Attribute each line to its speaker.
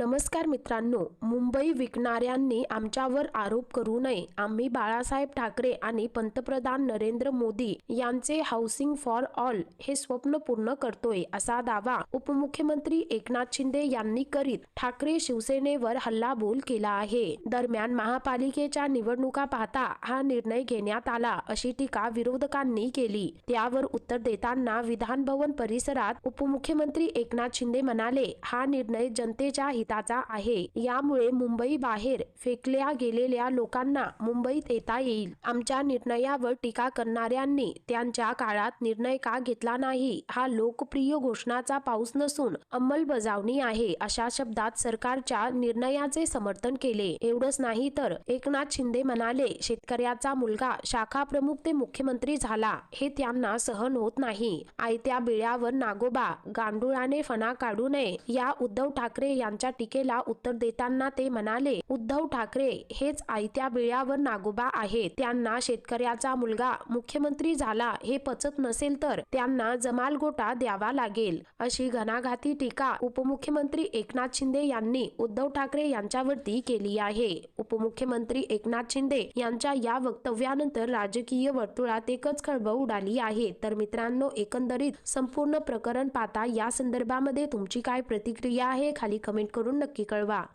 Speaker 1: नमस्कार मित्रांनो मुंबई विकणाऱ्यांनी आमच्यावर आरोप करू नये. आम्ही बाळासाहेब ठाकरे आणि पंतप्रधान नरेंद्र मोदी यांचे हाऊसिंग फॉर ऑल हे स्वप्न पूर्ण करतोय असा दावा उपमुख्यमंत्री एकनाथ शिंदे यांनी करीत ठाकरे शिवसेनेवर हल्लाबोल केला आहे. दरम्यान महापालिकेच्या निवडणुका पाहता हा निर्णय घेण्यात आला अशी टीका विरोधकांनी केली. त्यावर उत्तर देताना विधान भवन परिसरात उपमुख्यमंत्री एकनाथ शिंदे म्हणाले हा निर्णय जनतेच्या हिताचा आहे. यामुळे मुंबई बाहेर फेकल्या गेलेल्या लोकांना मुंबईत येता येईल. आमच्या निर्णयावर टीका करणाऱ्यांनी त्यांच्या काळात निर्णय का घेतला नाही? हा लोकप्रिय घोषणाचा पाऊस नसून अंमलबजावणी आहे अशा शब्दात सरकारच्या निर्णयाचे समर्थन केले. एवढंच नाही तर एकनाथ शिंदे म्हणाले शेतकऱ्याचा मुलगा शाखा प्रमुख ते मुख्यमंत्री झाला. हे त्यांना सहन होत नाही. आयत्या बिळ्यावर नागोबा गांडुळाने फणा काढू नये. या उद्धव ठाकरे यांच्या टीकेला उत्तर देताना ते म्हणाले उद्धव ठाकरे हेच आयत्या बिळ्यावर नागोबा आहेत त्यांना शेतकऱ्याचा मुलगा मुख्यमंत्री झाला हे पचत नसेल तर त्यांना जमाल गोटा द्यावा लागेल. अशी घणाघाती टीका उपमुख्यमंत्री एकनाथ शिंदे यांनी उद्धव ठाकरे यांच्यावरती केली आहे. उपमुख्यमंत्री एकनाथ शिंदे यांच्या या वक्तव्यानंतर राजकीय वर्तुळात एकच खळबळ उडाली आहे. तर मित्रांनो एकंदरीत संपूर्ण प्रकरण पाहता या संदर्भामध्ये तुमची काय प्रतिक्रिया आहे? खाली कमेंट करून करून नक्की कळवा.